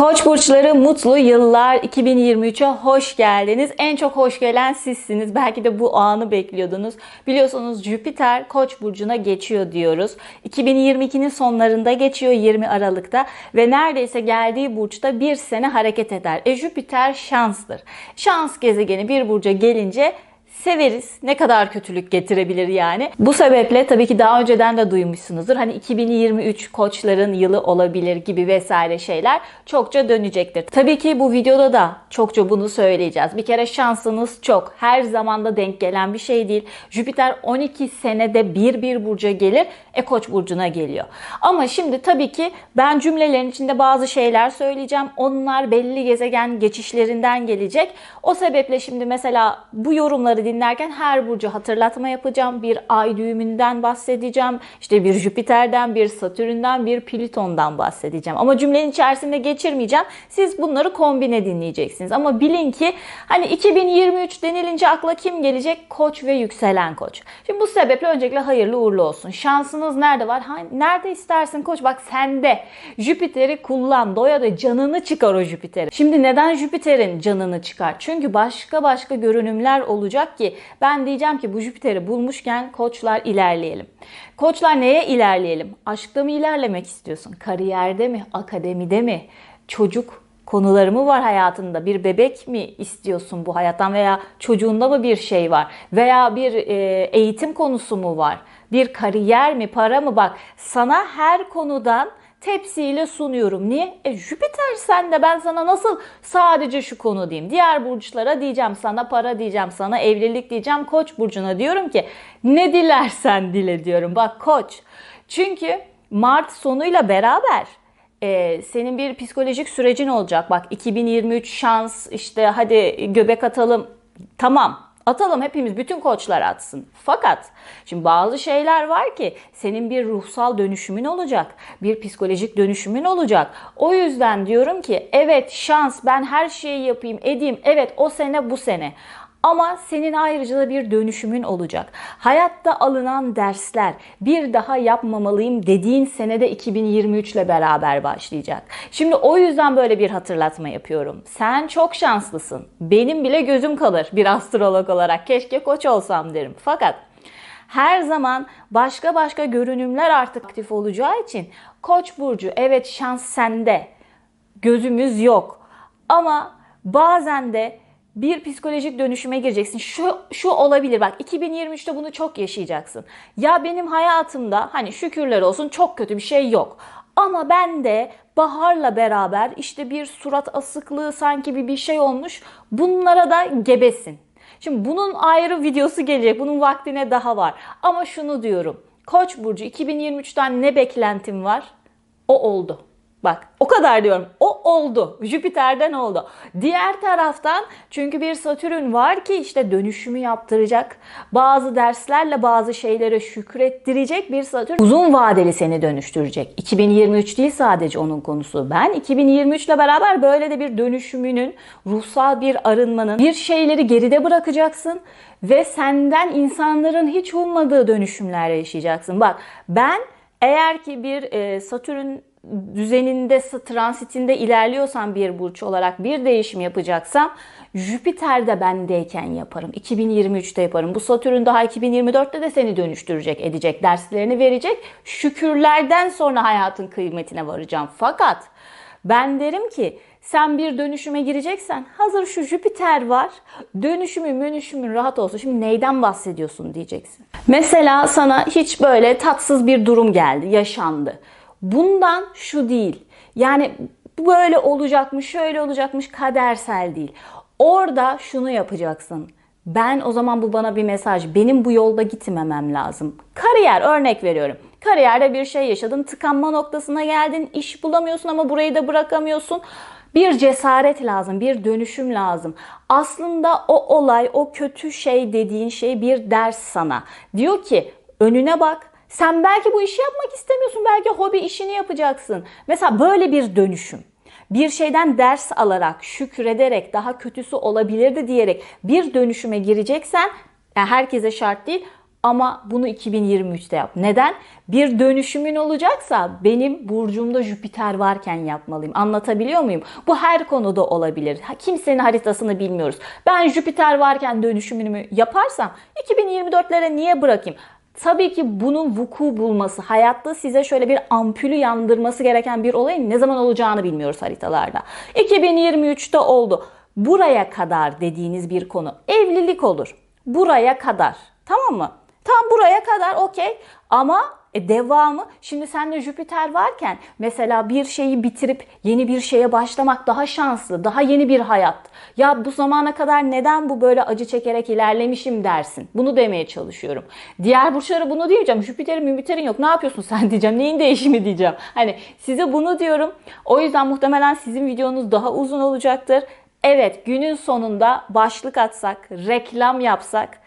Koç burçları mutlu yıllar 2023'e hoş geldiniz. En çok hoş gelen sizsiniz. Belki de bu anı bekliyordunuz. Biliyorsunuz Jüpiter Koç burcuna geçiyor diyoruz. 2022'nin sonlarında geçiyor 20 Aralık'ta ve neredeyse geldiği burçta bir sene hareket eder. E Jüpiter şanstır. Şans gezegeni bir burca gelince severiz. Ne kadar kötülük getirebilir yani. Bu sebeple tabii ki daha önceden de duymuşsunuzdur. Hani 2023 koçların yılı olabilir gibi vesaire şeyler çokça dönecektir. Tabii ki bu videoda da çokça bunu söyleyeceğiz. Bir kere şansınız çok. Her zamanda denk gelen bir şey değil. Jüpiter 12 senede bir bir burca gelir. E koç burcuna geliyor. Ama şimdi tabii ki ben cümlelerin içinde bazı şeyler söyleyeceğim. Onlar belli gezegen geçişlerinden gelecek. O sebeple şimdi mesela bu yorumları dinlerken her burcu hatırlatma yapacağım. Bir ay düğümünden bahsedeceğim. İşte bir Jüpiter'den, bir Satürn'den, bir Plüton'dan bahsedeceğim. Ama cümlenin içerisinde geçirmeyeceğim. Siz bunları kombine dinleyeceksiniz. Ama bilin ki hani 2023 denilince akla kim gelecek? Koç ve yükselen koç. Şimdi bu sebeple öncelikle hayırlı uğurlu olsun. Şansınız nerede var? Nerede istersin koç? Bak sende. Jüpiter'i kullan. Doya da canını çıkar o Jüpiter'i. Şimdi neden Jüpiter'in canını çıkar? Çünkü başka başka görünümler olacak ki ben diyeceğim ki bu Jüpiter'i bulmuşken koçlar ilerleyelim. Koçlar neye ilerleyelim? Aşkta mı ilerlemek istiyorsun? Kariyerde mi? Akademide mi? Çocuk konuları mı var hayatında? Bir bebek mi istiyorsun bu hayattan veya çocuğunda mı bir şey var? Veya bir e, eğitim konusu mu var? Bir kariyer mi, para mı? Bak sana her konudan tepsiyle sunuyorum. Niye? E Jüpiter sende ben sana nasıl sadece şu konu diyeyim. Diğer burçlara diyeceğim sana para diyeceğim sana evlilik diyeceğim. Koç burcuna diyorum ki ne dilersen dile diyorum. Bak koç. Çünkü Mart sonuyla beraber e, senin bir psikolojik sürecin olacak. Bak 2023 şans işte hadi göbek atalım. Tamam Atalım hepimiz bütün koçlar atsın. Fakat şimdi bazı şeyler var ki senin bir ruhsal dönüşümün olacak. Bir psikolojik dönüşümün olacak. O yüzden diyorum ki evet şans ben her şeyi yapayım edeyim. Evet o sene bu sene. Ama senin ayrıca da bir dönüşümün olacak. Hayatta alınan dersler bir daha yapmamalıyım dediğin senede 2023 ile beraber başlayacak. Şimdi o yüzden böyle bir hatırlatma yapıyorum. Sen çok şanslısın. Benim bile gözüm kalır bir astrolog olarak. Keşke koç olsam derim. Fakat her zaman başka başka görünümler artık aktif olacağı için Koç burcu evet şans sende. Gözümüz yok. Ama bazen de bir psikolojik dönüşüme gireceksin. Şu şu olabilir bak 2023'te bunu çok yaşayacaksın. Ya benim hayatımda hani şükürler olsun çok kötü bir şey yok. Ama ben de baharla beraber işte bir surat asıklığı sanki bir bir şey olmuş. Bunlara da gebesin. Şimdi bunun ayrı videosu gelecek. Bunun vaktine daha var. Ama şunu diyorum. Koç burcu 2023'ten ne beklentim var? O oldu. Bak o kadar diyorum. O oldu. Jüpiter'den oldu. Diğer taraftan çünkü bir Satürn var ki işte dönüşümü yaptıracak. Bazı derslerle bazı şeylere şükrettirecek bir Satürn uzun vadeli seni dönüştürecek. 2023 değil sadece onun konusu. Ben 2023 ile beraber böyle de bir dönüşümünün, ruhsal bir arınmanın, bir şeyleri geride bırakacaksın ve senden insanların hiç ummadığı dönüşümler yaşayacaksın. Bak ben eğer ki bir e, Satürn düzeninde, transitinde ilerliyorsam bir burç olarak bir değişim yapacaksam Jüpiter'de bendeyken yaparım. 2023'te yaparım. Bu Satürn daha 2024'te de seni dönüştürecek, edecek, derslerini verecek. Şükürlerden sonra hayatın kıymetine varacağım. Fakat ben derim ki sen bir dönüşüme gireceksen hazır şu Jüpiter var. Dönüşümü dönüşümün rahat olsun. Şimdi neyden bahsediyorsun diyeceksin. Mesela sana hiç böyle tatsız bir durum geldi, yaşandı. Bundan şu değil. Yani böyle olacakmış, şöyle olacakmış kadersel değil. Orada şunu yapacaksın. Ben o zaman bu bana bir mesaj. Benim bu yolda gitmemem lazım. Kariyer örnek veriyorum. Kariyerde bir şey yaşadın, tıkanma noktasına geldin, iş bulamıyorsun ama burayı da bırakamıyorsun. Bir cesaret lazım, bir dönüşüm lazım. Aslında o olay, o kötü şey dediğin şey bir ders sana. Diyor ki önüne bak, sen belki bu işi yapmak istemiyorsun. Belki hobi işini yapacaksın. Mesela böyle bir dönüşüm. Bir şeyden ders alarak, şükrederek, daha kötüsü olabilirdi diyerek bir dönüşüme gireceksen, yani herkese şart değil, Ama bunu 2023'te yap. Neden? Bir dönüşümün olacaksa benim burcumda Jüpiter varken yapmalıyım. Anlatabiliyor muyum? Bu her konuda olabilir. Kimsenin haritasını bilmiyoruz. Ben Jüpiter varken dönüşümümü yaparsam 2024'lere niye bırakayım? Tabii ki bunun vuku bulması, hayatta size şöyle bir ampulü yandırması gereken bir olayın ne zaman olacağını bilmiyoruz haritalarda. 2023'te oldu. Buraya kadar dediğiniz bir konu. Evlilik olur. Buraya kadar. Tamam mı? Buraya kadar okey. Ama e, devamı şimdi sende Jüpiter varken mesela bir şeyi bitirip yeni bir şeye başlamak daha şanslı, daha yeni bir hayat. Ya bu zamana kadar neden bu böyle acı çekerek ilerlemişim dersin. Bunu demeye çalışıyorum. Diğer burçlara bunu diyeceğim. Jüpiter'in Jüpiter'in yok. Ne yapıyorsun sen diyeceğim. Neyin değişimi diyeceğim. Hani size bunu diyorum. O yüzden muhtemelen sizin videonuz daha uzun olacaktır. Evet günün sonunda başlık atsak, reklam yapsak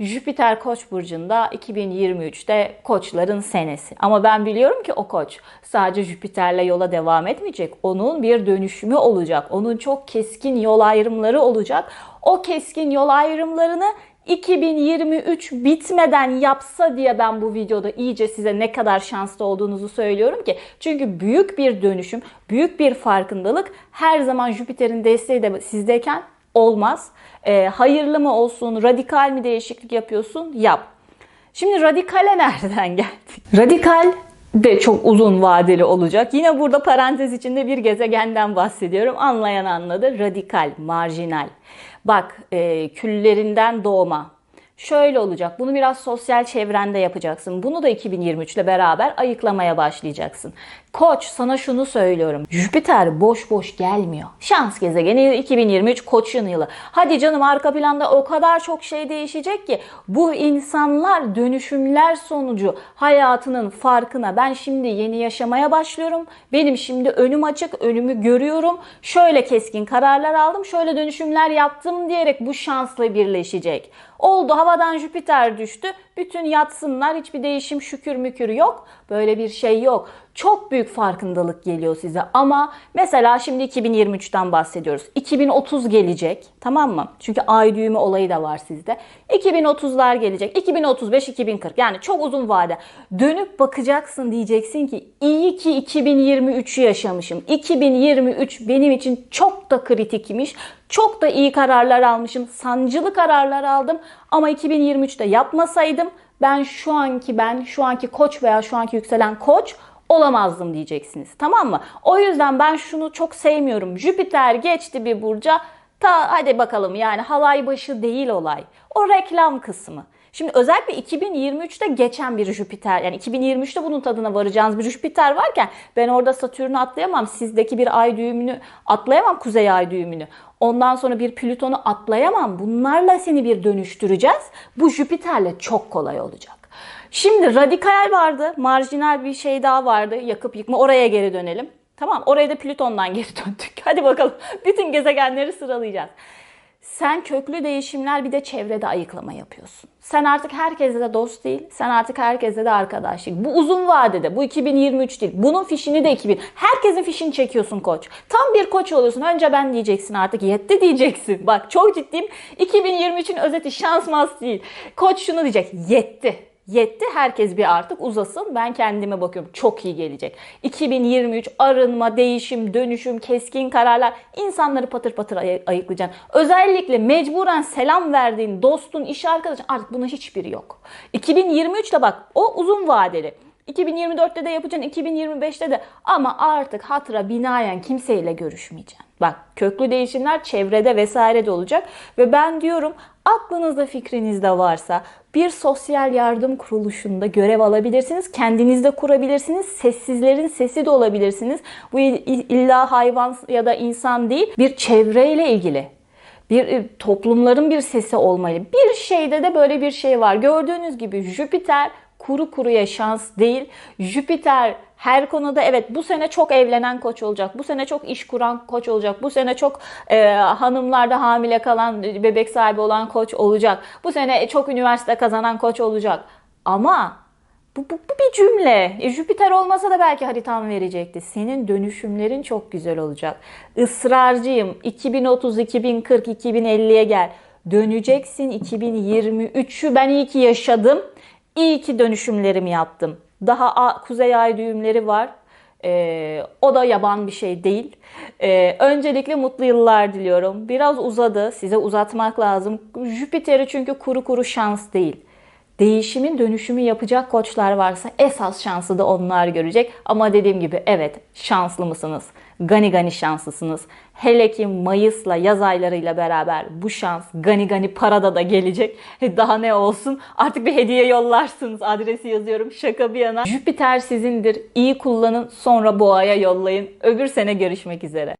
Jüpiter Koç burcunda 2023'te koçların senesi. Ama ben biliyorum ki o koç sadece Jüpiter'le yola devam etmeyecek. Onun bir dönüşümü olacak. Onun çok keskin yol ayrımları olacak. O keskin yol ayrımlarını 2023 bitmeden yapsa diye ben bu videoda iyice size ne kadar şanslı olduğunuzu söylüyorum ki. Çünkü büyük bir dönüşüm, büyük bir farkındalık her zaman Jüpiter'in desteği de sizdeyken olmaz. Ee, hayırlı mı olsun, radikal mi değişiklik yapıyorsun? Yap. Şimdi radikale nereden geldik? Radikal de çok uzun vadeli olacak. Yine burada parantez içinde bir gezegenden bahsediyorum. Anlayan anladı. Radikal, marjinal. Bak e, küllerinden doğma. Şöyle olacak. Bunu biraz sosyal çevrende yapacaksın. Bunu da 2023 ile beraber ayıklamaya başlayacaksın. Koç sana şunu söylüyorum. Jüpiter boş boş gelmiyor. Şans gezegeni 2023 koçun yılı. Hadi canım arka planda o kadar çok şey değişecek ki bu insanlar dönüşümler sonucu hayatının farkına ben şimdi yeni yaşamaya başlıyorum. Benim şimdi önüm açık, önümü görüyorum. Şöyle keskin kararlar aldım, şöyle dönüşümler yaptım diyerek bu şansla birleşecek. Oldu havadan Jüpiter düştü. Bütün yatsınlar hiçbir değişim şükür mükür yok. Böyle bir şey yok. Çok büyük farkındalık geliyor size ama mesela şimdi 2023'ten bahsediyoruz. 2030 gelecek tamam mı? Çünkü ay düğümü olayı da var sizde. 2030'lar gelecek. 2035, 2040 yani çok uzun vade. Dönüp bakacaksın diyeceksin ki iyi ki 2023'ü yaşamışım. 2023 benim için çok da kritikmiş. Çok da iyi kararlar almışım. Sancılı kararlar aldım ama 2023'te yapmasaydım ben şu anki ben şu anki koç veya şu anki yükselen koç olamazdım diyeceksiniz. Tamam mı? O yüzden ben şunu çok sevmiyorum. Jüpiter geçti bir burca. Ta hadi bakalım yani halay başı değil olay. O reklam kısmı. Şimdi özellikle 2023'te geçen bir Jüpiter yani 2023'te bunun tadına varacağınız bir Jüpiter varken ben orada Satürn'ü atlayamam. Sizdeki bir ay düğümünü atlayamam kuzey ay düğümünü. Ondan sonra bir Plüton'u atlayamam. Bunlarla seni bir dönüştüreceğiz. Bu Jüpiter'le çok kolay olacak. Şimdi radikal vardı, marjinal bir şey daha vardı. Yakıp yıkma. Oraya geri dönelim. Tamam, oraya da Plüton'dan geri döndük. Hadi bakalım. Bütün gezegenleri sıralayacağız. Sen köklü değişimler bir de çevrede ayıklama yapıyorsun. Sen artık herkesle de dost değil, sen artık herkesle de arkadaşlık. Bu uzun vadede, bu 2023 değil. Bunun fişini de 2000. Herkesin fişini çekiyorsun koç. Tam bir koç oluyorsun. Önce ben diyeceksin artık yetti diyeceksin. Bak çok ciddiyim. 2023'ün özeti şansmaz değil. Koç şunu diyecek. Yetti. Yetti herkes bir artık uzasın. Ben kendime bakıyorum. Çok iyi gelecek. 2023 arınma, değişim, dönüşüm, keskin kararlar. insanları patır patır ay- ayıklayacaksın. Özellikle mecburen selam verdiğin dostun, iş arkadaşın artık buna hiçbiri yok. 2023'te bak o uzun vadeli. 2024'te de yapacaksın, 2025'te de ama artık hatıra binaen kimseyle görüşmeyeceksin. Bak köklü değişimler çevrede vesaire de olacak ve ben diyorum aklınızda fikrinizde varsa bir sosyal yardım kuruluşunda görev alabilirsiniz. Kendiniz de kurabilirsiniz. Sessizlerin sesi de olabilirsiniz. Bu illa hayvan ya da insan değil bir çevreyle ilgili bir e, toplumların bir sesi olmalı. Bir şeyde de böyle bir şey var. Gördüğünüz gibi Jüpiter kuru kuruya şans değil. Jüpiter her konuda evet bu sene çok evlenen koç olacak. Bu sene çok iş kuran koç olacak. Bu sene çok e, hanımlarda hamile kalan, bebek sahibi olan koç olacak. Bu sene çok üniversite kazanan koç olacak. Ama bu, bu, bu bir cümle. E, Jüpiter olmasa da belki haritam verecekti. Senin dönüşümlerin çok güzel olacak. Israrcıyım. 2030, 2040, 2050'ye gel. Döneceksin 2023'ü ben iyi ki yaşadım. İyi ki dönüşümlerimi yaptım. Daha kuzey ay düğümleri var. Ee, o da yaban bir şey değil. Ee, öncelikle mutlu yıllar diliyorum. Biraz uzadı. Size uzatmak lazım. Jüpiter'i çünkü kuru kuru şans değil. Değişimin dönüşümü yapacak koçlar varsa esas şansı da onlar görecek. Ama dediğim gibi evet şanslı mısınız? Gani gani şanslısınız. Hele ki Mayıs'la yaz aylarıyla beraber bu şans gani gani parada da gelecek. Daha ne olsun artık bir hediye yollarsınız adresi yazıyorum şaka bir yana. Jüpiter sizindir iyi kullanın sonra boğaya yollayın. Öbür sene görüşmek üzere.